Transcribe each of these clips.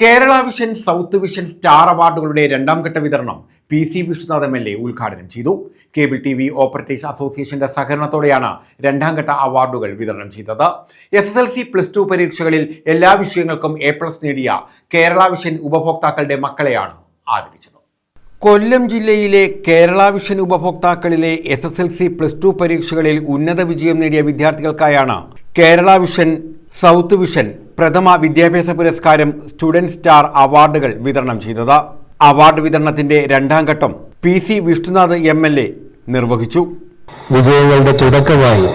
Kerala Vision South Vision Star അവാർഡുകളുടെ രണ്ടാം ഘട്ട വിതരണം P C Vishnunath M L A ഉദ്ഘാടനം ചെയ്തു. കേബിൾ ടി വി ഓപ്പറേറ്റേഴ്സ് അസോസിയേഷന്റെ സഹകരണത്തോടെയാണ് രണ്ടാം ഘട്ട അവാർഡുകൾ വിതരണം ചെയ്തത്. S S L C plus two പരീക്ഷകളിൽ എല്ലാ വിഷയങ്ങൾക്കും എ പ്ലസ് നേടിയ കേരള വിഷൻ ഉപഭോക്താക്കളുടെ മക്കളെയാണ് ആദരിച്ചത്. കൊല്ലം ജില്ലയിലെ Kerala Vision ഉപഭോക്താക്കളിലെ S S L C plus two പരീക്ഷകളിൽ ഉന്നത വിജയം നേടിയ വിദ്യാർത്ഥികൾക്കായാണ് കേരള വിഷൻ സൗത്ത് വിഷൻ പ്രഥമ വിദ്യാഭ്യാസ പുരസ്കാരം സ്റ്റുഡന്റ് സ്റ്റാർ അവാർഡുകൾ വിതരണം ചെയ്തത്. അവാർഡ് വിതരണത്തിന്റെ രണ്ടാം ഘട്ടം P C Vishnunath M L A നിർവഹിച്ചു. വിജയങ്ങളുടെ തുടക്കമായി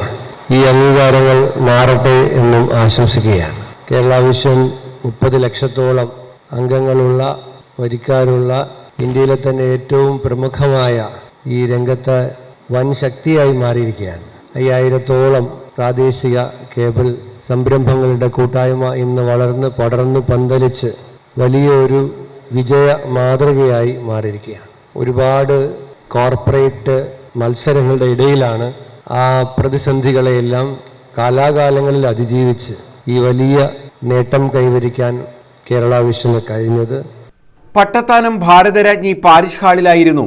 ഈ അംഗീകാരങ്ങൾ മാറട്ടെ എന്നും ആശംസിക്കുകയാണ്. കേരള വിഷൻ മുപ്പത് ലക്ഷത്തോളം അംഗങ്ങളുള്ള വരിക്കാരുള്ള ഇന്ത്യയിലെ തന്നെ ഏറ്റവും പ്രമുഖമായ ഈ രംഗത്ത് വൻ ശക്തിയായി മാറിയിരിക്കുകയാണ്. അയ്യായിരത്തോളം പ്രാദേശിക കേബിൾ സംരംഭങ്ങളുടെ കൂട്ടായ്മ ഇന്ന് വളർന്ന് പടർന്ന് പന്തലിച്ച് വലിയൊരു വിജയ മാതൃകയായി മാറിയിരിക്കുകയാണ്. ഒരുപാട് കോർപ്പറേറ്റ് മത്സരങ്ങളുടെ ഇടയിലാണ് ആ പ്രതിസന്ധികളെയെല്ലാം കാലാകാലങ്ങളിൽ അതിജീവിച്ച് ഈ വലിയ നേട്ടം കൈവരിക്കാൻ കേരള വിഷന് കഴിഞ്ഞത്. പട്ടത്താനം ഭാരതരാജ്ഞി പാരിഷ് ഹാളിലായിരുന്നു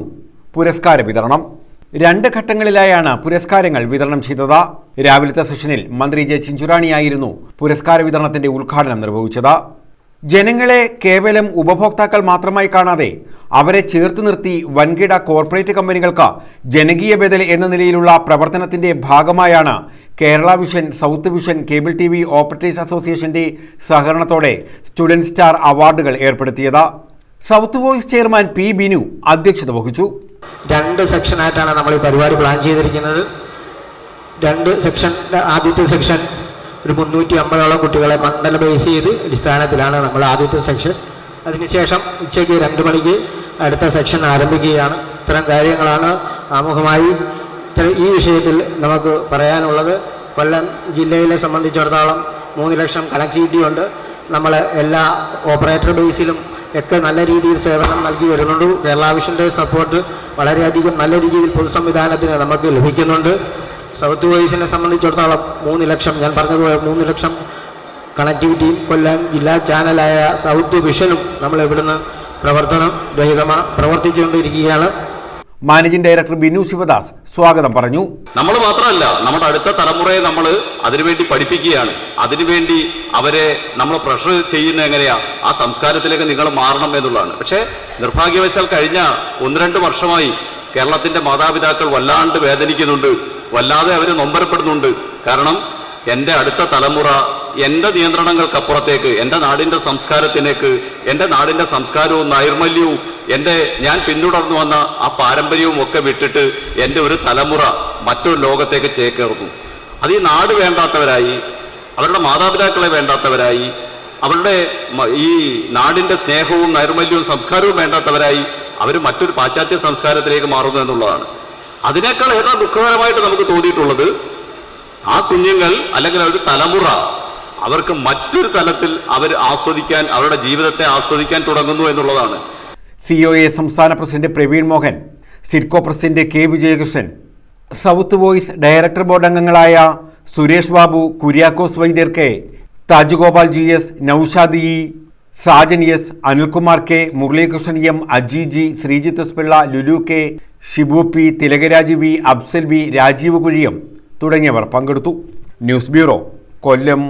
പുരസ്കാര വിതരണം. രണ്ട് ഘട്ടങ്ങളിലായാണ് പുരസ്കാരങ്ങൾ വിതരണം ചെയ്തത്. രാവിലത്തെ സെഷനിൽ മന്ത്രി ജെ ചിഞ്ചുറാണിയായിരുന്നു പുരസ്കാര വിതരണത്തിന്റെ ഉദ്ഘാടനം നിർവഹിച്ചത്. ജനങ്ങളെ കേവലം ഉപഭോക്താക്കൾ മാത്രമായി കാണാതെ അവരെ ചേർത്ത് നിർത്തി വൻകിട കോർപ്പറേറ്റ് കമ്പനികൾക്ക് ജനകീയ ബദൽ എന്ന നിലയിലുള്ള പ്രവർത്തനത്തിന്റെ ഭാഗമായാണ് Kerala Vision South Vision cable T V operators അസോസിയേഷന്റെ സഹകരണത്തോടെ സ്റ്റുഡന്റ് സ്റ്റാർ അവാർഡുകൾ ഏർപ്പെടുത്തിയത്. South Voice chairman P Binu അധ്യക്ഷത വഹിച്ചു. രണ്ട് സെക്ഷനായിട്ടാണ് നമ്മൾ ഈ പരിപാടി പ്ലാൻ ചെയ്തിരിക്കുന്നത്. രണ്ട് സെക്ഷൻ ആദ്യത്തെ സെക്ഷൻ ഒരു മുന്നൂറ്റി അമ്പതോളം കുട്ടികളെ മണ്ഡല ബേസ് ചെയ്ത് അടിസ്ഥാനത്തിലാണ് നമ്മൾ ആദ്യത്തെ സെക്ഷൻ അതിനുശേഷം ഉച്ചയ്ക്ക് രണ്ട് മണിക്ക് അടുത്ത സെക്ഷൻ ആരംഭിക്കുകയാണ്. ഇത്തരം കാര്യങ്ങളാണ് ആമുഖമായി ഈ വിഷയത്തിൽ നമുക്ക് പറയാനുള്ളത്. കൊല്ലം ജില്ലയിലെ സംബന്ധിച്ചിടത്തോളം മൂന്ന് ലക്ഷം കണക്ടിവിറ്റി ഉണ്ട്. നമ്മൾ എല്ലാ ഓപ്പറേറ്റർ ബേസിലും ഒക്കെ നല്ല രീതിയിൽ സേവനം നൽകി വരുന്നുണ്ട്. കേരള വിഷന്റെ സപ്പോർട്ട് വളരെയധികം നല്ല രീതിയിൽ പൊതുസംവിധാനത്തിന് നമുക്ക് ലഭിക്കുന്നുണ്ട്. സൗത്ത് വോയിസിനെ സംബന്ധിച്ചിടത്തോളം മൂന്ന് ലക്ഷം ഞാൻ പറഞ്ഞതുപോലെ മൂന്ന് ലക്ഷം കണക്ടിവിറ്റിയും കൊല്ലം ജില്ലാ ചാനലായ സൗത്ത് വിഷനും നമ്മൾ ഇവിടുന്ന് പ്രവർത്തനം ദൈവമാ പ്രവർത്തിച്ചുകൊണ്ടിരിക്കുകയാണ്. മാനേജിംഗ് ഡയറക്ടർ ബിനു ശിവദാസ് സ്വാഗതം പറഞ്ഞു. നമ്മൾ മാത്രമല്ല നമ്മുടെ അടുത്ത തലമുറയെ നമ്മൾ അതിനുവേണ്ടി പഠിപ്പിക്കുകയാണ്. അതിനുവേണ്ടി അവരെ നമ്മൾ പ്രഷർ ചെയ്യുന്ന എങ്ങനെയാ? ആ സംസ്കാരത്തിലേക്ക് നിങ്ങൾ മാറണം എന്നുള്ളതാണ്. പക്ഷേ നിർഭാഗ്യവശാൽ കഴിഞ്ഞ ഒന്ന് രണ്ട് വർഷമായി കേരളത്തിന്റെ മാതാപിതാക്കൾ വല്ലാണ്ട് വേദനിക്കുന്നുണ്ട്. വല്ലാതെ അവർ നൊമ്പരപ്പെടുന്നുണ്ട്. കാരണം എന്റെ അടുത്ത തലമുറ എന്റെ നിയന്ത്രണങ്ങൾക്കപ്പുറത്തേക്ക് എന്റെ നാടിന്റെ സംസ്കാരത്തിലേക്ക് എന്റെ നാടിന്റെ സംസ്കാരവും നൈർമല്യവും എന്റെ ഞാൻ പിന്തുടർന്നു വന്ന ആ പാരമ്പര്യവും ഒക്കെ വിട്ടിട്ട് എന്റെ ഒരു തലമുറ മറ്റൊരു ലോകത്തേക്ക് ചേക്കേർന്നു അത് ഈ നാട് വേണ്ടാത്തവരായി അവരുടെ മാതാപിതാക്കളെ വേണ്ടാത്തവരായി അവരുടെ ഈ നാടിന്റെ സ്നേഹവും നൈർമല്യവും സംസ്കാരവും വേണ്ടാത്തവരായി അവർ മറ്റൊരു പാശ്ചാത്യ സംസ്കാരത്തിലേക്ക് മാറുന്നു എന്നുള്ളതാണ്. അതിനേക്കാൾ ഏറെ ദുഃഖകരമായിട്ട് നമുക്ക് തോന്നിയിട്ടുള്ളത് ആ കുഞ്ഞുങ്ങൾ അല്ലെങ്കിൽ ഒരു തലമുറ അവർക്ക് മറ്റൊരു തലത്തിൽ അവർ ആസ്വദിക്കാൻ അവരുടെ ജീവിതത്തെ ആസ്വദിക്കാൻ തുടങ്ങുന്നു എന്നുള്ളതാണ്. സി ഒ എ സംസ്ഥാന president Praveen Mohan SIDCO president K Vijayakrishnan South Voice director board അംഗങ്ങളായ Suresh Babu Kuriakose Vaidyar K Thajugopal G S Noushad E Sajan S Anilkumar K Muralikrishnan M Aji G Sreejith S Pillai Lulu K Shibu P Thilakaraj V Absal V Rajeev Kuzhiyam തുടങ്ങിയവർ പങ്കെടുത്തു. News bureau Kollam.